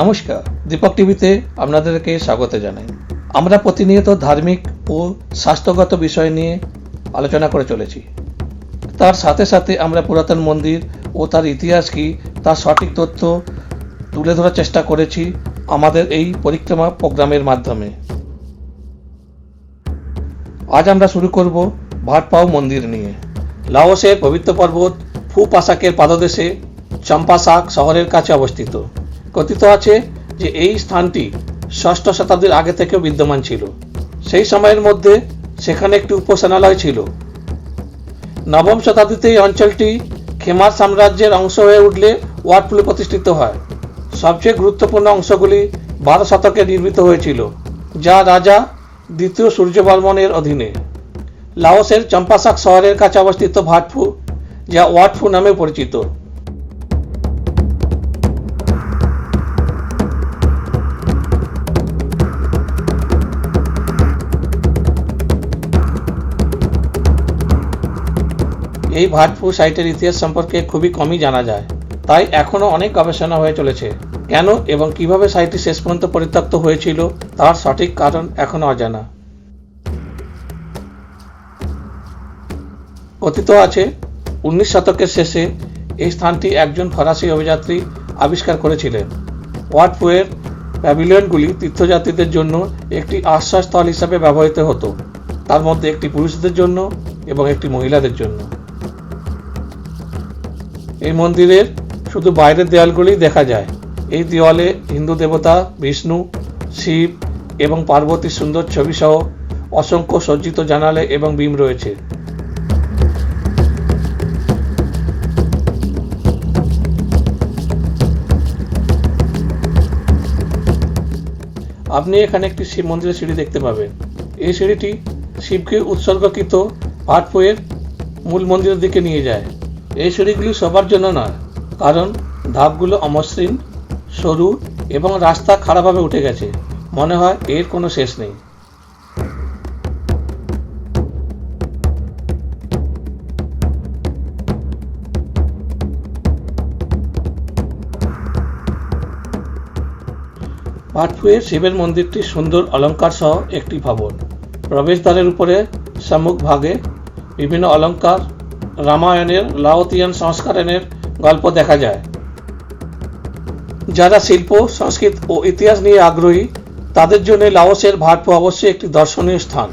নমস্কার, দীপক টিভিতে আপনাদেরকে স্বাগত জানাই। আমরা প্রতিনিয়ত ধার্মিক ও স্বাস্থ্যগত বিষয় নিয়ে আলোচনা করে চলেছি। তার সাথে সাথে আমরা পুরাতন মন্দির ও তার ইতিহাস কি তার সঠিক তথ্য তুলে ধরার চেষ্টা করেছি আমাদের এই পরিক্রমা প্রোগ্রামের মাধ্যমে। আজ আমরা শুরু করব ভাটপাও মন্দির নিয়ে। লাওসের পবিত্র পর্বত ফু পাসাকের পাদদেশে চম্পাসাক শহরের কাছে অবস্থিত। কথিত আছে যে এই স্থানটি ষষ্ঠ শতাব্দীর আগে থেকেও বিদ্যমান ছিল। সেই সময়ের মধ্যে সেখানে একটি উপাসনালয় ছিল। নবম শতাব্দীতে এই অঞ্চলটি খেমার সাম্রাজ্যের অংশ হয়ে উঠলে ওয়াটপুলে প্রতিষ্ঠিত হয়। সবচেয়ে গুরুত্বপূর্ণ অংশগুলি বারো শতকে নির্মিত হয়েছিল, যা রাজা দ্বিতীয় সূর্যবর্মনের অধীনে। লাওসের চম্পাসাক শহরের কাছে অবস্থিত ভাটফু, যা ওয়াটফু নামে পরিচিত। এই ভাটফু সাইটের ইতিহাস সম্পর্কে খুবই কমই জানা যায়। তাই এখনও অনেক গবেষণা হয়ে চলেছে। কেন এবং কীভাবে সাইটটি শেষ পর্যন্ত পরিত্যক্ত হয়েছিল, তার সঠিক কারণ এখনও অজানা। কথিত আছে, উনিশ শতকের শেষে এই স্থানটি একজন ফরাসি অভিযাত্রী আবিষ্কার করেছিলেন। ওয়াটফুয়ের প্যাভিলিয়নগুলি তীর্থযাত্রীদের জন্য একটি আশ্রয়স্থল হিসাবে ব্যবহৃত হতো। তার মধ্যে একটি পুরুষদের জন্য এবং একটি মহিলাদের জন্য। এই মন্দিরের শুধু বাইরের দেওয়ালগুলি দেখা যায়। এই দেওয়ালে হিন্দু দেবতা, বিষ্ণু, শিব এবং পার্বতীর সুন্দর ছবি সহ অসংখ্য সজ্জিত জানালে এবং বিম রয়েছে। আপনি এখানে একটি শিব মন্দিরের সিঁড়ি দেখতে পাবেন। এই সিঁড়িটি শিবকে উৎসর্গকৃত ভাটপুয়ের মূল মন্দিরের দিকে নিয়ে যায়। এই সিঁড়িগুলি সবার জন্য নয়, কারণ ধাপগুলো অমসৃণ, সরু এবং রাস্তা খারাপভাবে উঠে গেছে। মনে হয় এর কোনো শেষ নেই। ভাটফুয়ের শিবের মন্দিরটি সুন্দর অলঙ্কার সহ একটি ভবন। প্রবেশদ্বারের উপরে সম্মুখ ভাগে বিভিন্ন অলঙ্কার রামায়ণের, লাওতিয়ান সংস্করণের গল্প দেখা যায়। যারা শিল্প, সংস্কৃত ও ইতিহাস নিয়ে আগ্রহী, তাদের জন্য লাওসের ভাটপো অবশ্যই একটি দর্শনীয় স্থান।